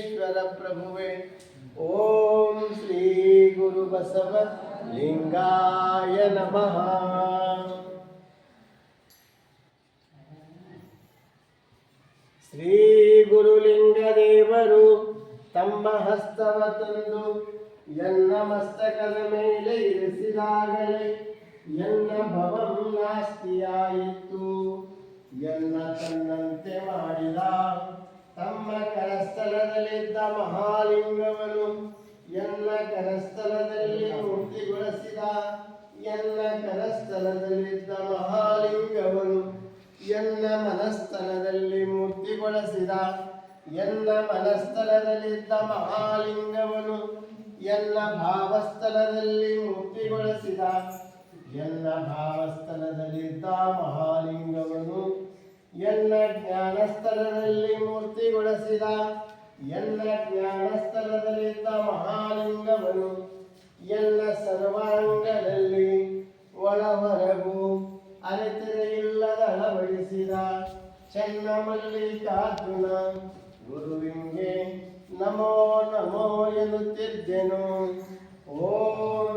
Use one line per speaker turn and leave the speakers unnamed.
ಈಶ್ವರ ಪ್ರಭುವೆ, ಓಂ ಶ್ರೀ ಗುರು ಬಸವ ಲಿಂಗಾಯ ನಮಃ. ಶ್ರೀ ಗುರುಲಿಂಗ ದೇವರು ತಮ್ಮ ಹಸ್ತವ ತಂದು ಎನ್ನ ಮಸ್ತಕದ ಮೇಲೆ ಇರಿಸಿದಾಗಲೇ ಎನ್ನ ಭವಂ ನಾಸ್ತಿಯಾಯಿತು. ಎನ್ನ ತನ್ನಂತೆ ಮಾಡಿದ ತಮ್ಮ ಕರಸ್ಥಲದಲ್ಲಿದ್ದ ಮಹಾಲಿಂಗವನು ಎಲ್ಲ ಕರಸ್ಥಲದಲ್ಲಿ ಮೂರ್ತಿಗೊಳಿಸಿದ, ಎಲ್ಲ ಕರಸ್ಥಲದಲ್ಲಿದ್ದ ಮಹಾಲಿಂಗವನು ಎಲ್ಲ ಮನಸ್ಥಲದಲ್ಲಿ ಮೂರ್ತಿಗೊಳಿಸಿದ, ಎಲ್ಲ ಮನಸ್ಥಲದಲ್ಲಿದ್ದ ಮಹಾಲಿಂಗವನು ಎಲ್ಲ ಭಾವಸ್ಥಲದಲ್ಲಿ ಮೂರ್ತಿಗೊಳಿಸಿದ, ಎಲ್ಲ ಭಾವಸ್ಥಲದಲ್ಲಿದ್ದ ಮಹಾಲಿಂಗವನು ಎಲ್ಲ ಜ್ಞಾನಸ್ಥಲದಲ್ಲಿ ಮೂರ್ತಿಗೊಳಿಸಿದ ಎನ್ನ ಜ್ಞಾನಸ್ಥಲದಲ್ಲಿದ್ದ ಮಹಾಲಿಂಗವನು ಎಲ್ಲ ಸರ್ವಾಂಗದಲ್ಲಿ ಒಳ ಹೊರಗು ಅರೆತೆರೆಯಿಲ್ಲದ ಅಳವಡಿಸಿದ ಚೆನ್ನ ಮಲ್ಲಿಕಾರ್ಜುನ ಗುರುವಿಂಗೆ ನಮೋ ನಮೋ ಎನ್ನುತ್ತಿದ್ದೆನು. ಓಂ